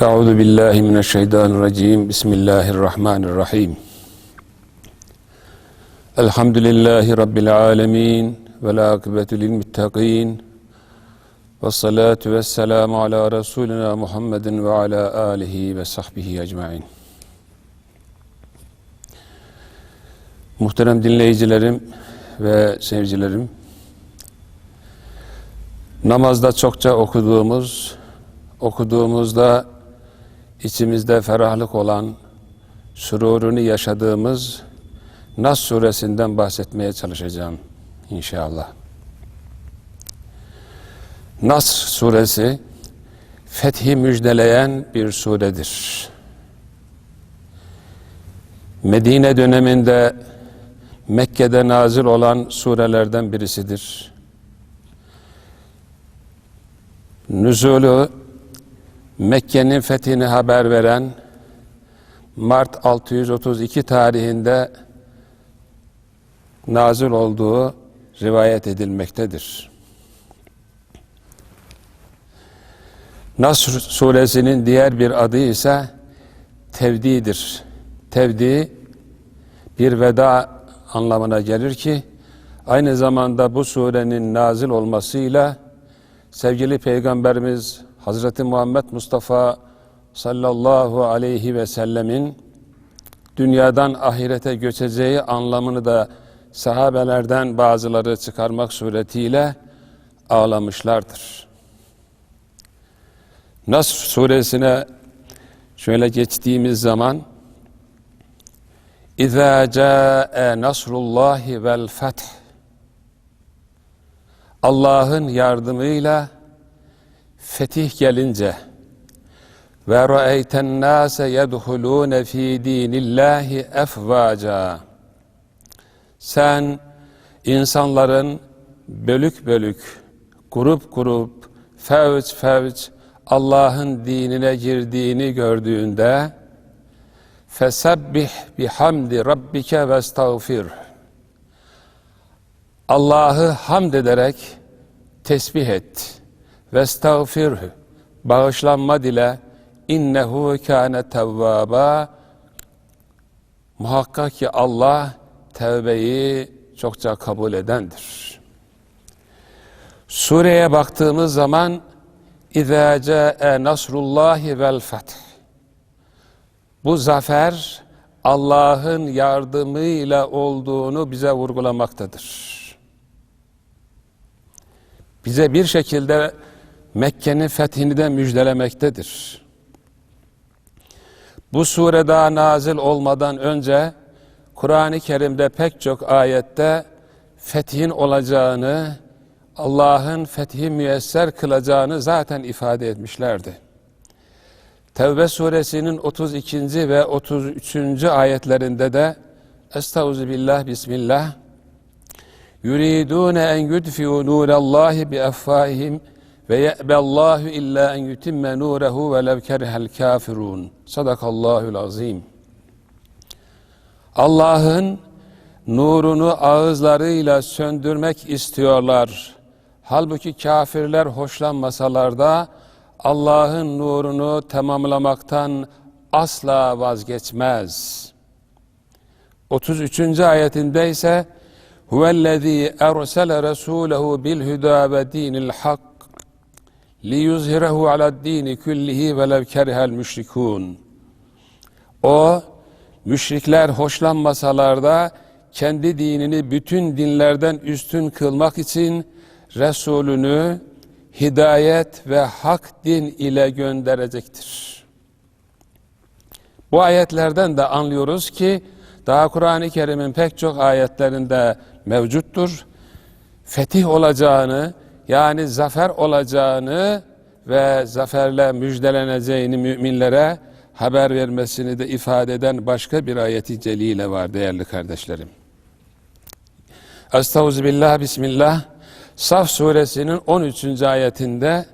Euzu billahi mineşşeytanirracim. Bismillahirrahmanirrahim. Elhamdülillahi rabbil alamin ve la akibetu lil muttaqin. Ve salatu vesselamu ala Resulina Muhammedin ve ala alihi ve sahbihi ecmain. Muhterem dinleyicilerim ve seyircilerim, namazda çokça okuduğumuz, okuduğumuzda içimizde ferahlık olan, sürurunu yaşadığımız Nas suresinden bahsetmeye çalışacağım inşallah. Nas suresi fethi müjdeleyen bir suredir. Medine döneminde Mekke'de nazil olan surelerden birisidir. Nüzulü Mekke'nin fethini haber veren Mart 632 tarihinde nazil olduğu rivayet edilmektedir. Nasr suresinin diğer bir adı ise tevdidir. Tevdi bir veda anlamına gelir ki aynı zamanda bu surenin nazil olmasıyla sevgili Peygamberimiz Hazreti Muhammed Mustafa sallallahu aleyhi ve sellemin dünyadan ahirete göçeceği anlamını da sahabelerden bazıları çıkarmak suretiyle ağlamışlardır. Nasr suresine şöyle geçtiğimiz zaman İzâ câe nasrullahi vel feth Allah'ın yardımıyla fetih gelince ve ra'eyten nase yedhulûne fî dînillâhi efvâca. Sen insanların bölük bölük, grup grup, fevç fevç Allah'ın dinine girdiğini gördüğünde fesebbih bihamdi rabbike ve estağfir. Allah'ı hamd ederek tesbih et ve estağfirhü bağışlanma dile innehu kâne tevvâba muhakkak ki Allah tevbeyi çokça kabul edendir. Sureye baktığımız zaman İzâ câe nasrullâhi vel feth bu zafer Allah'ın yardımıyla olduğunu bize vurgulamaktadır. Bize bir şekilde Mekke'nin fethini de müjdelemektedir. Bu sure daha nazil olmadan önce Kur'an-ı Kerim'de pek çok ayette fethin olacağını, Allah'ın fethi müyesser kılacağını zaten ifade etmişlerdi. Tevbe suresinin 32. ve 33. ayetlerinde de Estaizu billah bismillah yuridune en yudfi'u nurallahi bi effahihim ve ye'bellahu illa en yutimme nurehu ve lev kerihel kafirun. Sadakallahul azim. Allah'ın nurunu ağızlarıyla söndürmek istiyorlar. Halbuki kafirler hoşlanmasalar da Allah'ın nurunu tamamlamaktan asla vazgeçmez. 33. ayetinde ise Huvellezî ersele resûlehu bil hudâ ve dînil hak liyuzhirehu alad-dîni küllihi ve lev kerihel müşrikûn. O müşrikler hoşlanmasalar da kendi dinini bütün dinlerden üstün kılmak için Resulünü hidayet ve hak din ile gönderecektir. Bu ayetlerden de anlıyoruz ki daha Kur'an-ı Kerim'in pek çok ayetlerinde mevcuttur. Fetih olacağını yani zafer olacağını ve zaferle müjdeleneceğini müminlere haber vermesini de ifade eden başka bir ayeti celile var değerli kardeşlerim. Estağfirullah, Bismillah. Saf suresinin 13. ayetinde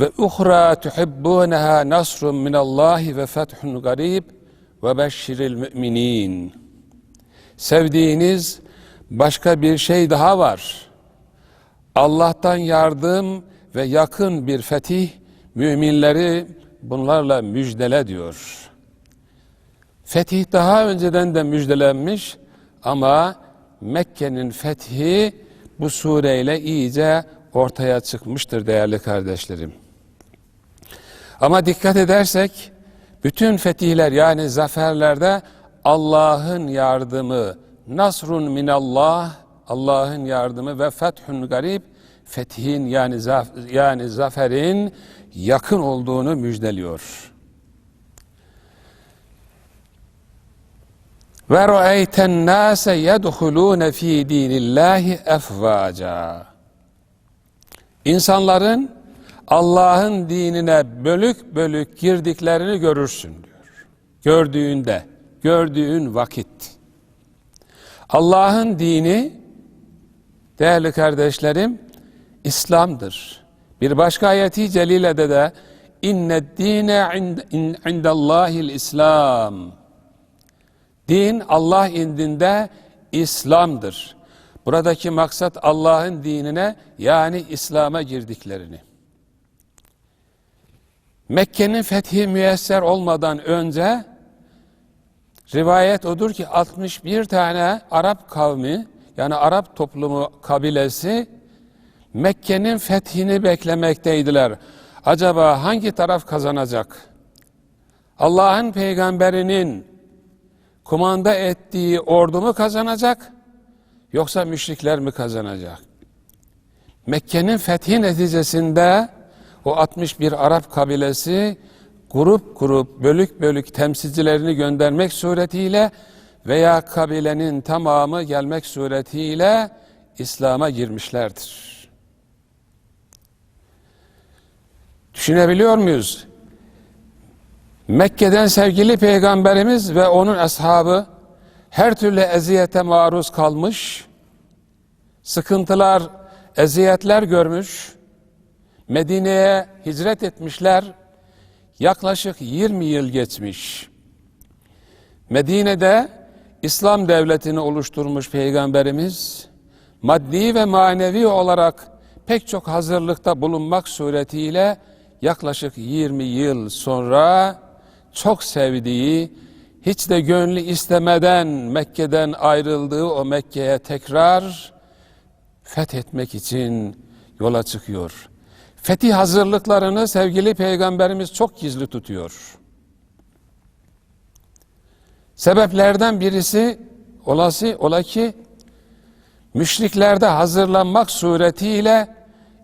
ve uhra tuhibbunaha nasrun min Allah ve fethun garib ve beşşiril müminin. Sevdiğiniz başka bir şey daha var. Allah'tan yardım ve yakın bir fetih müminleri bunlarla müjdele diyor. Fetih daha önceden de müjdelenmiş ama Mekke'nin fethi bu sureyle iyice ortaya çıkmıştır değerli kardeşlerim. Ama dikkat edersek bütün fetihler yani zaferlerde Allah'ın yardımı, nasrun minallah, Allah'ın yardımı ve fethun garip, fethin yani zaf- yani zaferin yakın olduğunu müjdeliyor. Ve ra'eyten nase yedhulun fi dinillahi efvaca. İnsanların Allah'ın dinine bölük bölük girdiklerini görürsün diyor. Gördüğünde, gördüğün vakit. Allah'ın dini değerli kardeşlerim İslam'dır. Bir başka ayeti celilede de inne dine indallahil İslam. Din Allah indinde İslam'dır. Buradaki maksat Allah'ın dinine yani İslam'a girdiklerini. Mekke'nin fethi müyesser olmadan önce rivayet odur ki 61 tane Arap kavmi yani Arap toplumu kabilesi Mekke'nin fethini beklemekteydiler. Acaba hangi taraf kazanacak? Allah'ın peygamberinin kumanda ettiği ordu mu kazanacak yoksa müşrikler mi kazanacak? Mekke'nin fethi neticesinde o 61 Arap kabilesi grup grup bölük bölük temsilcilerini göndermek suretiyle veya kabilenin tamamı gelmek suretiyle İslam'a girmişlerdir. Düşünebiliyor muyuz? Mekke'den sevgili peygamberimiz ve onun ashabı her türlü eziyete maruz kalmış, sıkıntılar, eziyetler görmüş, Medine'ye hicret etmişler, yaklaşık 20 yıl geçmiş. Medine'de İslam devletini oluşturmuş peygamberimiz, maddi ve manevi olarak pek çok hazırlıkta bulunmak suretiyle yaklaşık 20 yıl sonra çok sevdiği, hiç de gönlü istemeden Mekke'den ayrıldığı o Mekke'ye tekrar fethetmek için yola çıkıyor. Fetih hazırlıklarını sevgili peygamberimiz çok gizli tutuyor. Sebeplerden birisi olası ola ki müşriklerde hazırlanmak suretiyle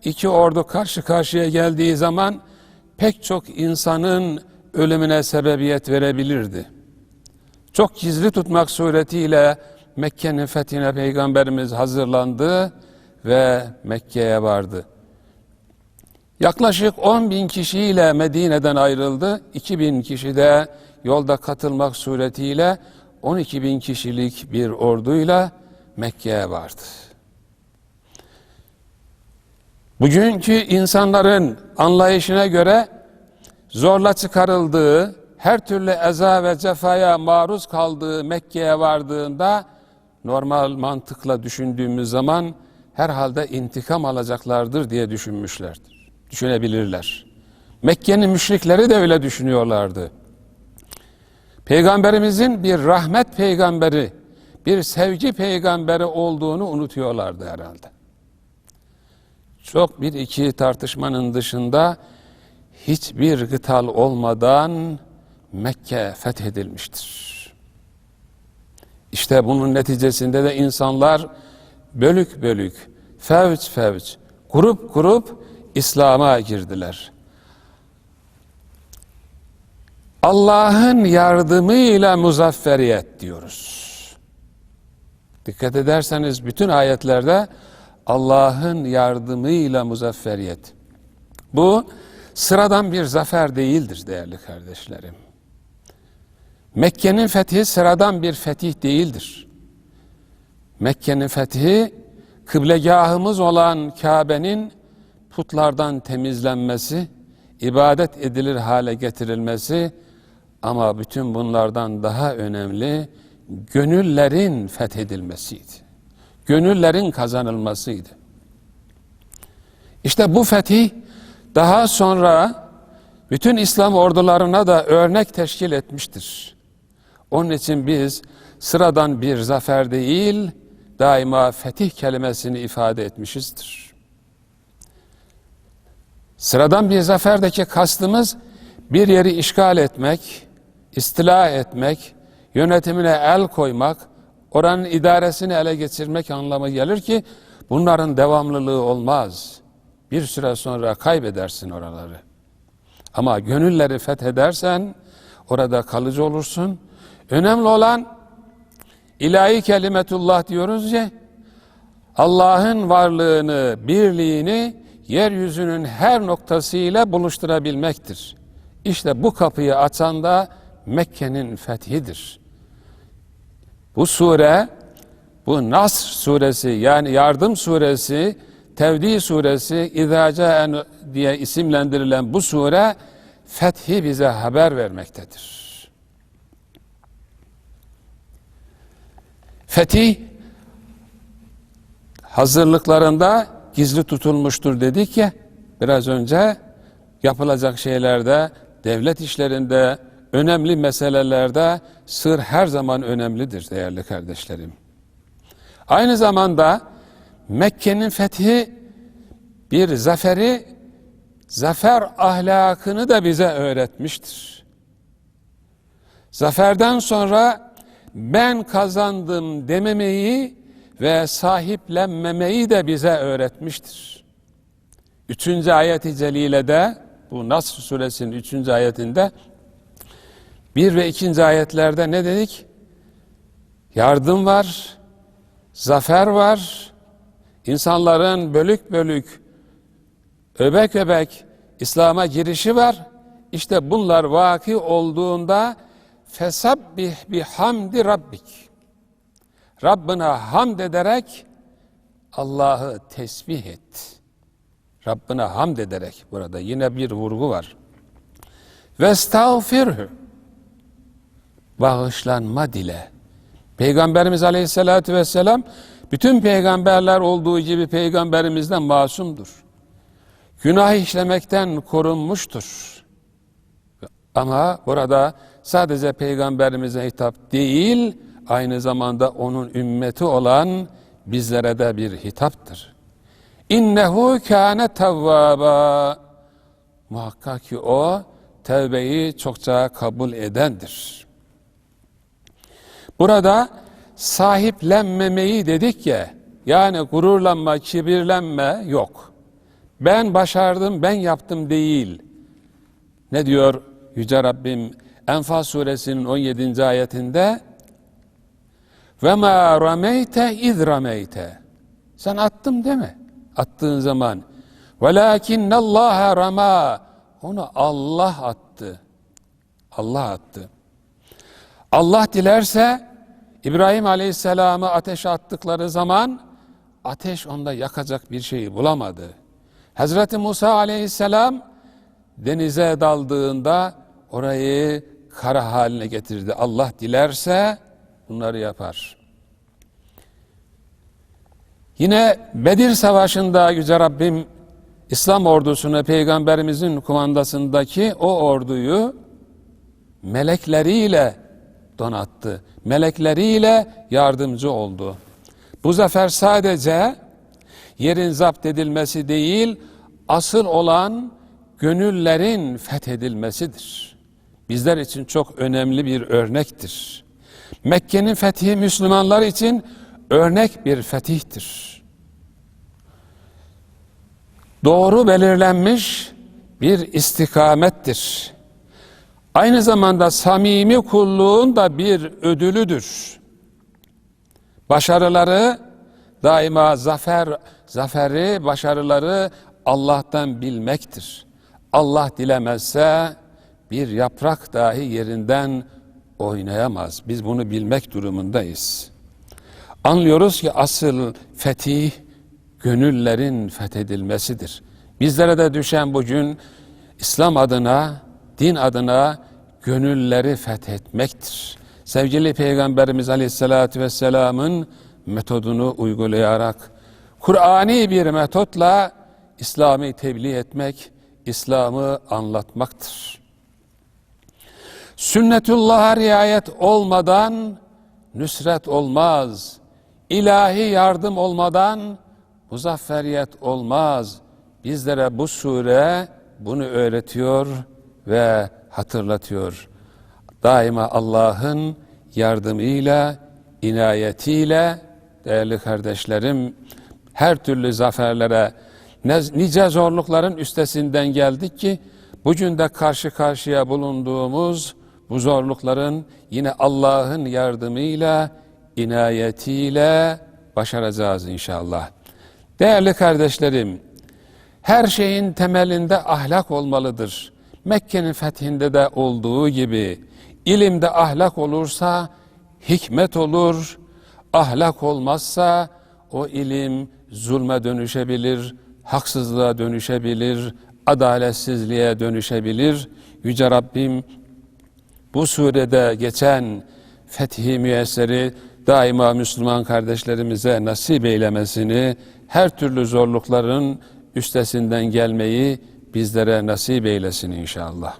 iki ordu karşı karşıya geldiği zaman pek çok insanın ölümüne sebebiyet verebilirdi. Çok gizli tutmak suretiyle Mekke'nin fethine peygamberimiz hazırlandı ve Mekke'ye vardı. Yaklaşık 10 bin kişiyle Medine'den ayrıldı. 2 bin kişi de yolda katılmak suretiyle 12 bin kişilik bir orduyla Mekke'ye vardı. Bugünkü insanların anlayışına göre zorla çıkarıldığı, her türlü eza ve cefaya maruz kaldığı Mekke'ye vardığında normal mantıkla düşündüğümüz zaman herhalde intikam alacaklardır diye düşünmüşlerdir. Düşünebilirler. Mekke'nin müşrikleri de öyle düşünüyorlardı. Peygamberimizin bir rahmet peygamberi, bir sevgi peygamberi olduğunu unutuyorlardı herhalde. Çok bir iki tartışmanın dışında hiçbir gıtal olmadan Mekke fethedilmiştir. İşte bunun neticesinde de insanlar bölük bölük, fevç fevç, grup grup İslam'a girdiler. Allah'ın yardımıyla muzafferiyet diyoruz. Dikkat ederseniz bütün ayetlerde Allah'ın yardımıyla muzafferiyet. Bu sıradan bir zafer değildir değerli kardeşlerim. Mekke'nin fethi sıradan bir fetih değildir. Mekke'nin fethi kıblegahımız olan Kabe'nin putlardan temizlenmesi, ibadet edilir hale getirilmesi ama bütün bunlardan daha önemli gönüllerin fethedilmesiydi. Gönüllerin kazanılmasıydı. İşte bu fetih daha sonra bütün İslam ordularına da örnek teşkil etmiştir. Onun için biz sıradan bir zafer değil, daima fetih kelimesini ifade etmişizdir. Sıradan bir zaferdeki kastımız bir yeri işgal etmek, istila etmek, yönetimine el koymak, oranın idaresini ele geçirmek anlamı gelir ki bunların devamlılığı olmaz. Bir süre sonra kaybedersin oraları. Ama gönülleri fethedersen orada kalıcı olursun. Önemli olan ilahi kelimetullah diyoruz ya Allah'ın varlığını, birliğini yeryüzünün her noktasıyla buluşturabilmektir. İşte bu kapıyı açan da Mekke'nin fethidir. Bu sure, bu Nasr suresi yani yardım suresi, Tevdi suresi, İzâ diye isimlendirilen bu sure fethi bize haber vermektedir. Fetih hazırlıklarında gizli tutulmuştur dedik ya biraz önce yapılacak şeylerde, devlet işlerinde, önemli meselelerde sır her zaman önemlidir değerli kardeşlerim. Aynı zamanda Mekke'nin fethi bir zaferi, zafer ahlakını da bize öğretmiştir. Zaferden sonra ben kazandım dememeyi ve sahiplenmemeyi de bize öğretmiştir. Üçüncü ayet-i celilede bu Nasr suresinin üçüncü ayetinde bir ve ikinci ayetlerde ne dedik? Yardım var, zafer var, insanların bölük bölük, öbek öbek İslam'a girişi var. İşte bunlar vaki olduğunda fesabbih bihamdi rabbik. Rabbına hamd ederek Allah'ı tesbih et. Rabbına hamd ederek burada yine bir vurgu var. Ve estağfirhü. Bağışlanma dile. Peygamberimiz Aleyhisselatü Vesselam bütün peygamberler olduğu gibi peygamberimizden masumdur. Günah işlemekten korunmuştur. Ama burada sadece peygamberimize hitap değil, aynı zamanda onun ümmeti olan bizlere de bir hitaptır. İnnehu kâne tevvâbâ. Muhakkak ki o tevbeyi çokça kabul edendir. Burada sahiplenmemeyi dedik ya, yani gururlanma, kibirlenme yok. Ben başardım, ben yaptım değil. Ne diyor Yüce Rabbim Enfal suresinin 17. ayetinde? Ve ma rameyte iz rameyte. Sen attım deme. Attığın zaman. Velakin Allah rama. Onu Allah attı. Allah attı. Allah dilerse İbrahim Aleyhisselam'ı ateşe attıkları zaman ateş onda yakacak bir şeyi bulamadı. Hazreti Musa Aleyhisselam denize daldığında orayı kara haline getirdi. Allah dilerse bunları yapar. Yine Bedir Savaşı'nda Yüce Rabbim İslam ordusunu peygamberimizin kumandasındaki o orduyu melekleriyle donattı. Melekleriyle yardımcı oldu. Bu zafer sadece yerin zapt edilmesi değil, asıl olan gönüllerin fethedilmesidir. Bizler için çok önemli bir örnektir. Mekke'nin fethi Müslümanlar için örnek bir fetihtir. Doğru belirlenmiş bir istikamettir. Aynı zamanda samimi kulluğun da bir ödülüdür. Başarıları daima zafer, zaferi, başarıları Allah'tan bilmektir. Allah dilemezse bir yaprak dahi yerinden oynayamaz. Biz bunu bilmek durumundayız. Anlıyoruz ki asıl fetih gönüllerin fethedilmesidir. Bizlere de düşen bugün İslam adına, din adına gönülleri fethetmektir. Sevgili Peygamberimiz Aleyhisselatü Vesselam'ın metodunu uygulayarak, Kur'ani bir metotla İslam'ı tebliğ etmek, İslam'ı anlatmaktır. Sünnetullah'a riayet olmadan nüsret olmaz. İlahi yardım olmadan muzafferiyet olmaz. Bizlere bu sure bunu öğretiyor ve hatırlatıyor. Daima Allah'ın yardımıyla, inayetiyle değerli kardeşlerim her türlü zaferlere nice zorlukların üstesinden geldik ki bugün de karşı karşıya bulunduğumuz bu zorlukların yine Allah'ın yardımıyla, inayetiyle başaracağız inşallah. Değerli kardeşlerim, her şeyin temelinde ahlak olmalıdır. Mekke'nin fethinde de olduğu gibi ilimde ahlak olursa hikmet olur. Ahlak olmazsa o ilim zulme dönüşebilir, haksızlığa dönüşebilir, adaletsizliğe dönüşebilir. Yüce Rabbim bu surede geçen fethi müyesseri daima Müslüman kardeşlerimize nasip eylemesini, her türlü zorlukların üstesinden gelmeyi bizlere nasip eylesin inşallah.